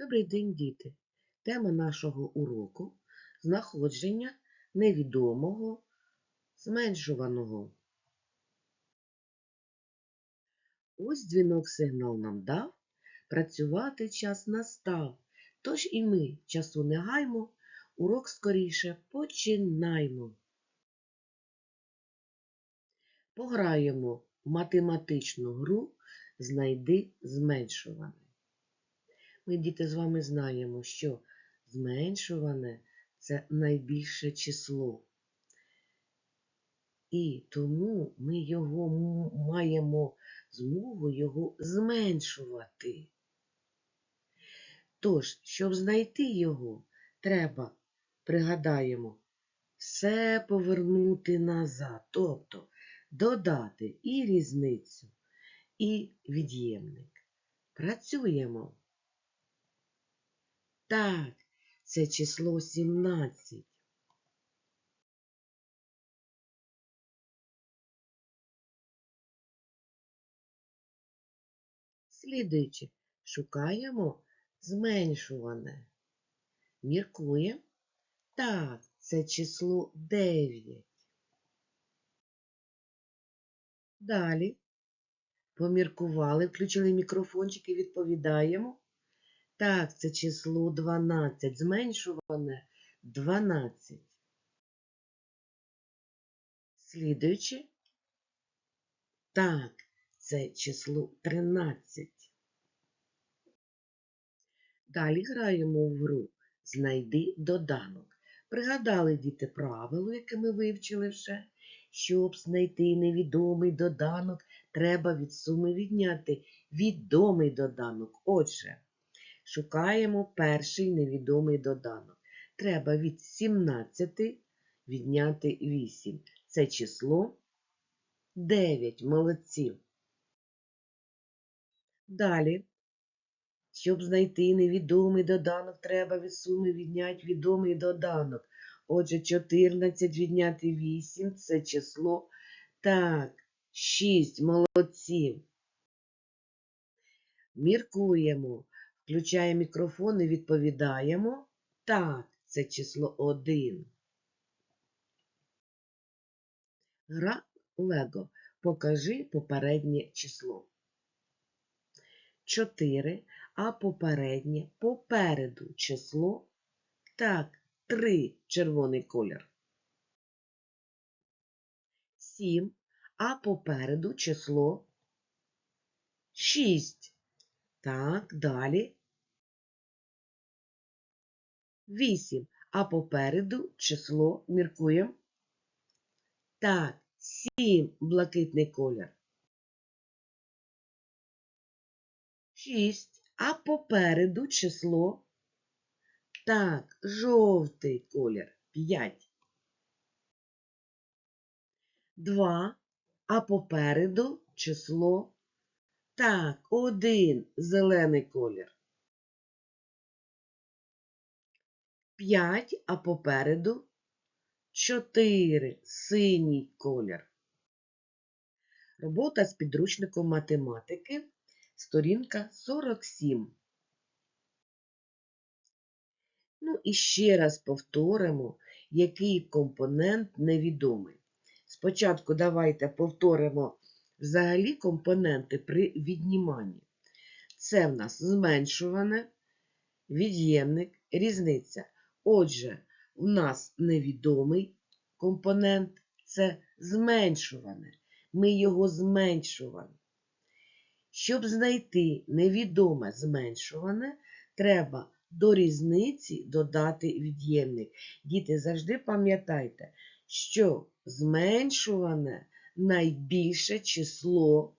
Добрий день, діти! Тема нашого уроку знаходження невідомого зменшуваного. Ось дзвінок сигнал нам дав, працювати час настав. Тож і ми часу не гаймо, урок скоріше починаймо. Пограємо в математичну гру Знайди зменшуване. Ми, діти, з вами знаємо, що зменшуване це найбільше число. І тому ми його маємо змогу його зменшувати. Тож, щоб знайти його, треба, пригадаємо, все повернути назад, тобто додати і різницю, і від'ємник. Працюємо. Так, це число 17. Слідуючи, шукаємо зменшуване. Міркуємо. Так, це число 9. Далі. Поміркували, включили мікрофончик і відповідаємо. Так, це число 12. Зменшуване 12. Слідуючи. Так, це число 13. Далі граємо в гру Знайди доданок. Пригадали діти правило, яке ми вивчили вже. Щоб знайти невідомий доданок, треба від суми відняти відомий доданок. Отже, шукаємо перший невідомий доданок. Треба від 17 відняти 8. Це число 9. Молодці. Далі, щоб знайти невідомий доданок, треба від суми відняти відомий доданок. Отже, 14 відняти 8 це число. Так, 6. Молодці. Міркуємо. Включаємо мікрофон і відповідаємо. Так, це число 1. Гра Лего. Покажи попереднє число. 4, а попереднє попереду число. Так, 3 червоний колір. 7, а попереду число 6. Так, далі. 8, а попереду число міркуємо. Так, 7 блакитний колір. 6, а попереду число. Так, жовтий колір 5. 2, а попереду число. Так, 1 зелений колір. 5, а попереду 4 синій колір. Робота з підручником математики, сторінка 47. Ну і ще раз повторимо, який компонент невідомий. Спочатку давайте повторимо взагалі компоненти при відніманні. Це в нас зменшуване, від'ємник, різниця. Отже, у нас невідомий компонент це зменшуване. Ми його зменшували. Щоб знайти невідоме зменшуване, треба до різниці додати від'ємник. Діти, завжди пам'ятайте, що зменшуване найбільше число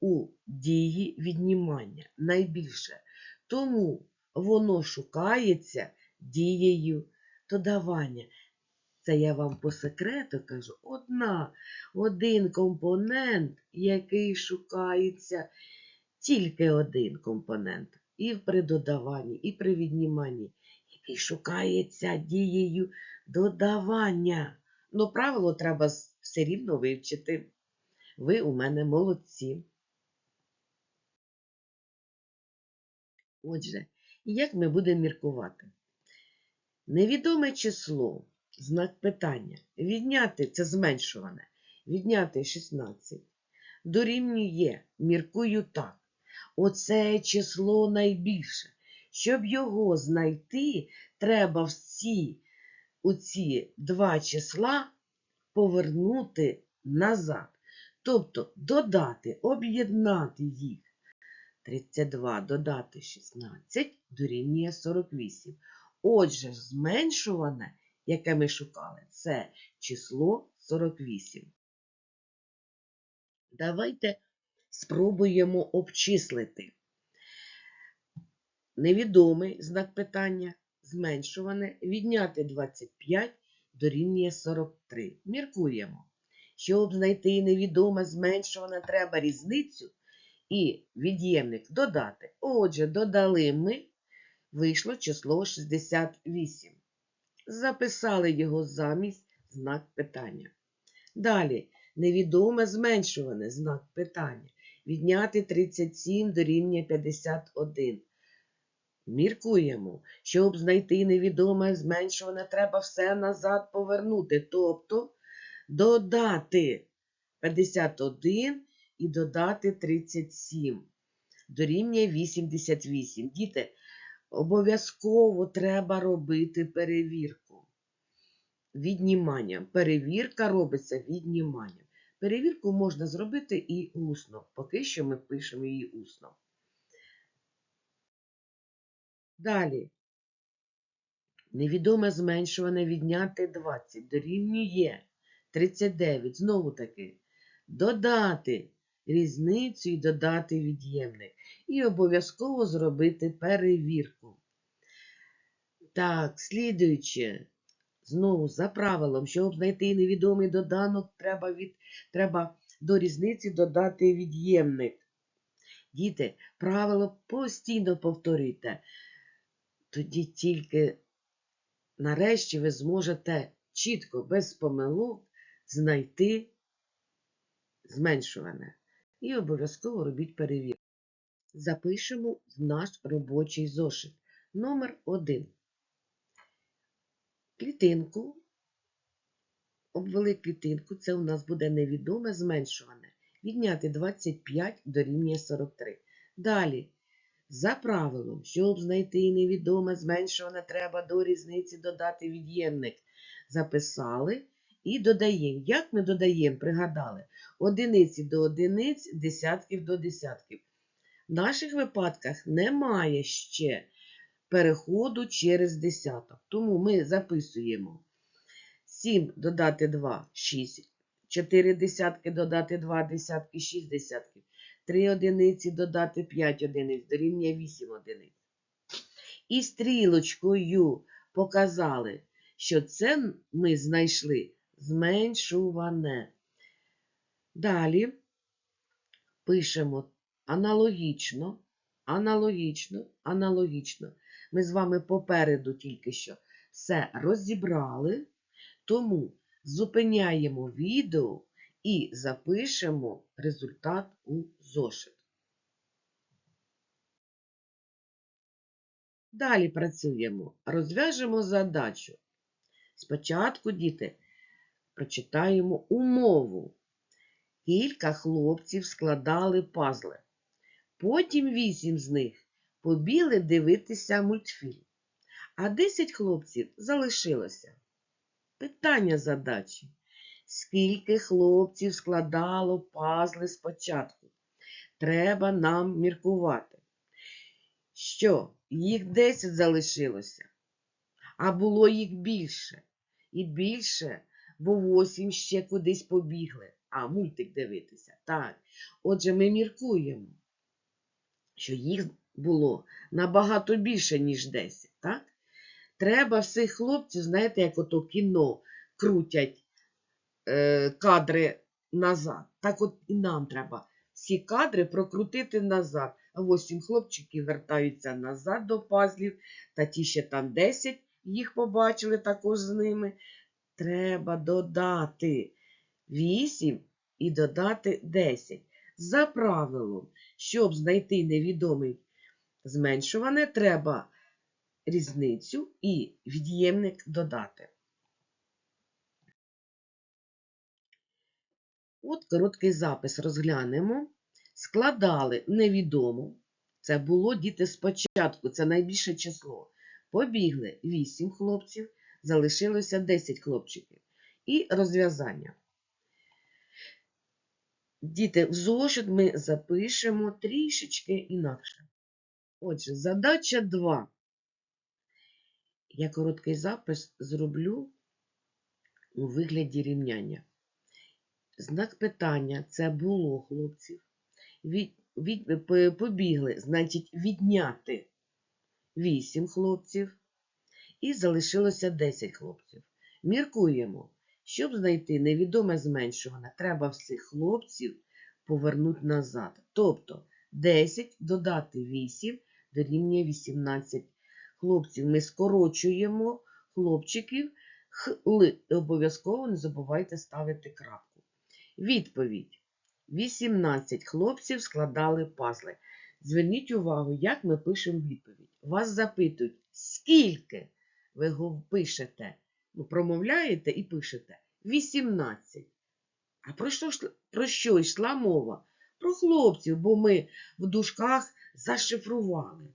у дії віднімання. Найбільше. Тому воно шукається дією додавання. Це я вам по секрету кажу, одна, один компонент, який шукається, тільки один компонент. І при додаванні, і при відніманні, який шукається дією додавання. Ну, правило треба все рівно вивчити. Ви у мене молодці. Отже, Як ми будемо міркувати? Невідоме число, знак питання, відняти це зменшуване, відняти 16, дорівнює, міркую так. Оце число найбільше. Щоб його знайти, треба всі оці два числа повернути назад. Тобто додати, об'єднати їх. 32 додати 16 дорівнює 48. Отже, зменшуване, яке ми шукали, це число 48. Давайте спробуємо обчислити. Невідомий знак питання, зменшуване, відняти 25 дорівнює 43. Міркуємо. Щоб знайти невідоме зменшуване, треба різницю і від'ємник додати. Отже, додали ми, вийшло число 68. Записали його замість знак питання. Далі, невідоме зменшуване знак питання. Відняти 37 дорівнює 51. Міркуємо, щоб знайти невідоме зменшуване, треба все назад повернути. Тобто додати 51 і додати 37. Дорівнює 88. Діти, обов'язково треба робити перевірку. Відніманням. Перевірка робиться відніманням. Перевірку можна зробити і усно. Поки що ми пишемо її усно. Далі. Невідоме зменшуване відняти 20 дорівнює 39. Знову таки. Додати різницю і додати від'ємник. І обов'язково зробити перевірку. Так, слідуючи, знову за правилом, щоб знайти невідомий доданок, треба, від, треба до різниці додати від'ємник. Діти, правило постійно повторюйте. Тоді тільки нарешті ви зможете чітко, без помилок, знайти зменшуване. І обов'язково робіть перевірку. Запишемо в наш робочий зошит. Номер 1. Клітинку. Обвели клітинку, це у нас буде невідоме зменшуване. Відняти 25 дорівнює 43. Далі, за правилом, щоб знайти невідоме зменшуване, треба до різниці додати від'ємник. Записали і додаємо. Як ми додаємо, пригадали, одиниці до одиниць, десятків до десятків. В наших випадках немає ще переходу через десяток. Тому ми записуємо 7 додати 2 6, 4 десятки додати 2 десятки, 6 десятків, 3 одиниці додати 5 одиниць, дорівнює 8 одиниць. І стрілочкою показали, що це ми знайшли зменшуване. Далі пишемо аналогічно, аналогічно, аналогічно. Ми з вами попереду тільки що все розібрали, тому зупиняємо відео і запишемо результат у зошит. Далі працюємо, розв'яжемо задачу. Спочатку, діти, прочитаємо умову. Кілька хлопців складали пазли. Потім вісім з них побіли дивитися мультфільм, а десять хлопців залишилося. Питання задачі. Скільки хлопців складало пазли спочатку? Треба нам міркувати. Що, їх 10 залишилося, а було їх більше. І більше, бо 8 ще кудись побігли, а мультик дивитися. Так. Отже, ми міркуємо, що їх було набагато більше, ніж 10. Так? Треба всіх хлопців, знаєте, як ото кіно крутять е, кадри назад. Так от і нам треба всі кадри прокрутити назад. А восім хлопчиків вертаються назад до пазлів, та ті ще там 10 їх побачили також з ними. Треба додати 8 і додати 10. За правилом, щоб знайти невідомий зменшуване, треба різницю і від'ємник додати. От короткий запис розглянемо. Складали невідомо. Це було діти спочатку, це найбільше число. Побігли 8 хлопців, залишилося 10 хлопчиків. І розв'язання. Діти, в зошит ми запишемо трішечки інакше. Отже, задача 2. Я короткий запис зроблю у вигляді рівняння. Знак питання це було хлопців. Від, від, побігли, значить, відняти 8 хлопців. І залишилося 10 хлопців. Міркуємо. Щоб знайти невідоме зменшуване, треба всіх хлопців повернути назад. Тобто 10 додати 8 дорівнює 18 хлопців. Ми скорочуємо хлопчиків, хл. Обов'язково не забувайте ставити крапку. Відповідь. 18 хлопців складали пазли. Зверніть увагу, як ми пишемо відповідь. Вас запитують, скільки ви пишете. Ну, промовляєте і пишете 18. А про що, про що йшла мова? Про хлопців, бо ми в дужках зашифрували.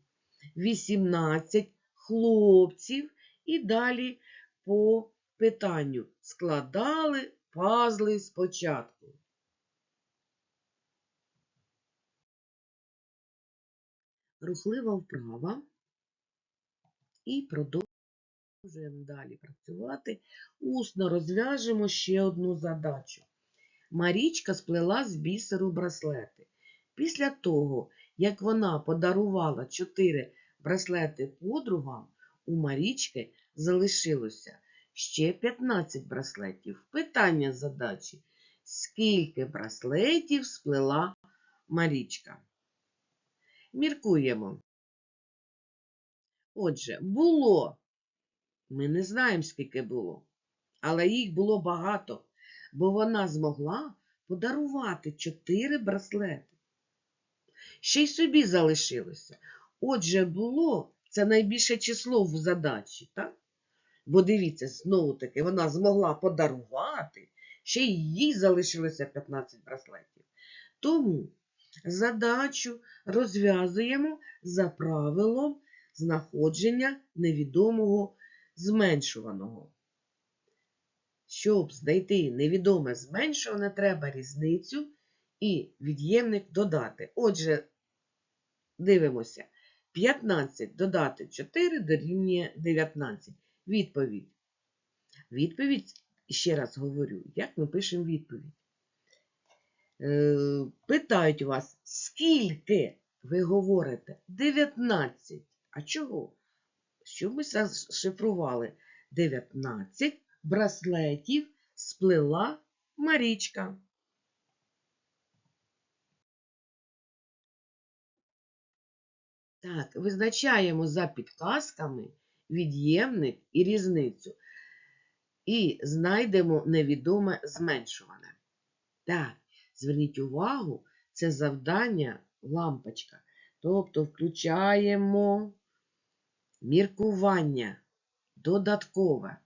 18 хлопців і далі по питанню складали пазли спочатку. Рухлива вправа. І продовжуємо далі працювати. Усно розв'яжемо ще одну задачу. Марічка сплела з бісеру браслети. Після того, як вона подарувала чотири браслети подругам, у Марічки залишилося ще 15 браслетів. Питання задачі. Скільки браслетів сплела Марічка? Міркуємо. Отже, було. Ми не знаємо, скільки було, але їх було багато, бо вона змогла подарувати чотири браслети. Ще й собі залишилося. Отже, було це найбільше число в задачі, так? Бо дивіться, знову таки, вона змогла подарувати, ще й їй залишилося 15 браслетів. Тому задачу розв'язуємо за правилом знаходження невідомого зменшуваного. Щоб знайти невідоме зменшуване, треба різницю і від'ємник додати. Отже, дивимося. 15 додати 4 дорівнює 19. Відповідь. Відповідь, ще раз говорю, як ми пишемо відповідь. Е, питають вас, скільки ви говорите? 19. А чого? Щоб ми зашифрували 19 браслетів сплела Марічка. Так, визначаємо за підказками від'ємник і різницю. І знайдемо невідоме зменшуване. Так, зверніть увагу, це завдання лампочка. Тобто включаємо міркування додаткове.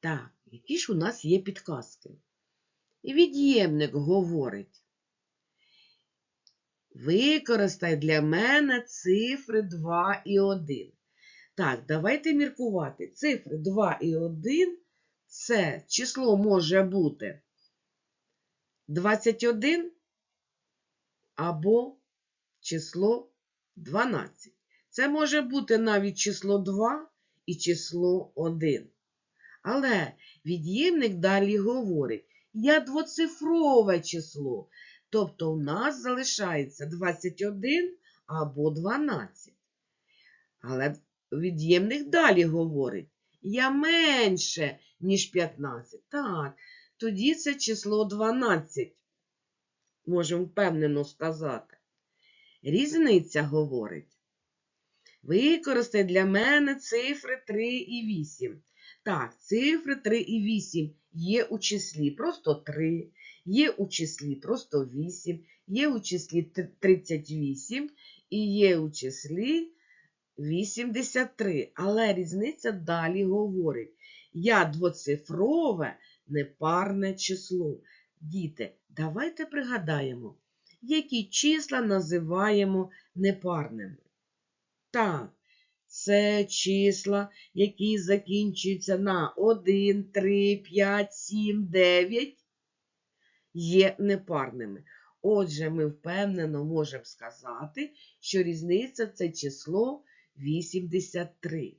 Так, які ж у нас є підказки? І від'ємник говорить. Використай для мене цифри 2 і 1. Так, давайте міркувати. Цифри 2 і 1 це число може бути 21 або число 12. Це може бути навіть число 2 і число 1. Але від'ємник далі говорить, я двоцифрове число. Тобто у нас залишається 21 або 12. Але від'ємник далі говорить, я менше, ніж 15. Так, тоді це число 12. Можемо впевнено сказати. Різниця говорить. Використай для мене цифри 3 і 8. Так, цифри 3 і 8 є у числі просто 3, є у числі просто 8, є у числі 38 і є у числі 83. Але різниця далі говорить. Я двоцифрове непарне число. Діти, давайте пригадаємо, які числа називаємо непарними. Так, це числа, які закінчуються на 1, 3, 5, 7, 9, є непарними. Отже, ми впевнено можемо сказати, що різниця це число 83.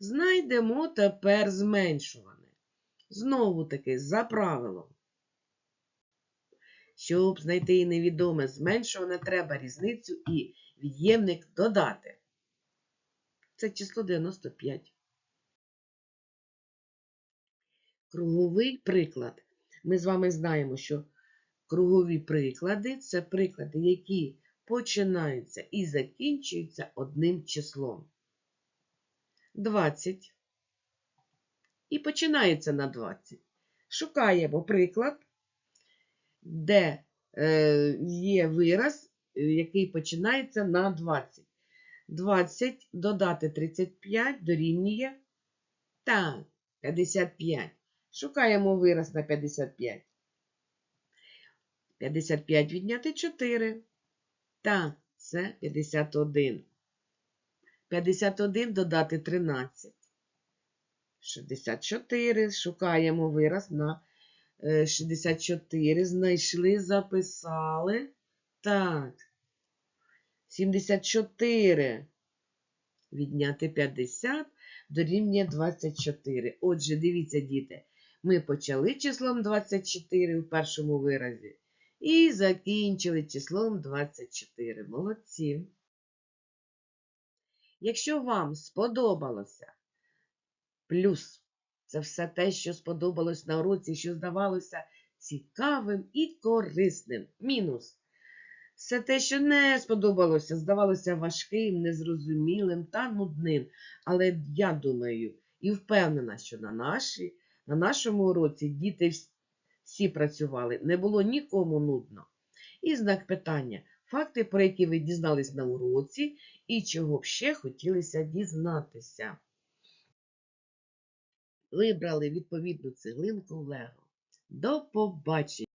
Знайдемо тепер зменшуване. Знову таки, за правилом. Щоб знайти невідоме зменшуване, треба різницю і від'ємник додати. Це число 95. Круговий приклад. Ми з вами знаємо, що кругові приклади це приклади, які починаються і закінчуються одним числом. 20. І починається на 20. Шукаємо приклад, де е, є вираз, е, який починається на 20. 20 додати 35 дорівнює так, 55. Шукаємо вираз на 55. 55 відняти 4. Так, це 51. 51 додати 13. 64. Шукаємо вираз на е, 64. Знайшли, записали. Так. 74. Відняти 50 дорівнює 24. Отже, дивіться, діти, ми почали числом 24 у першому виразі і закінчили числом 24. Молодці. Якщо вам сподобалося плюс, це все те, що сподобалось на уроці, що здавалося цікавим і корисним. Мінус. Все те, що не сподобалося, здавалося важким, незрозумілим та нудним. Але я думаю і впевнена, що на, наші, на нашому уроці діти всі працювали, не було нікому нудно. І знак питання факти, про які ви дізнались на уроці, і чого б ще хотілося дізнатися. Вибрали відповідну цеглинку Лего. До побачення!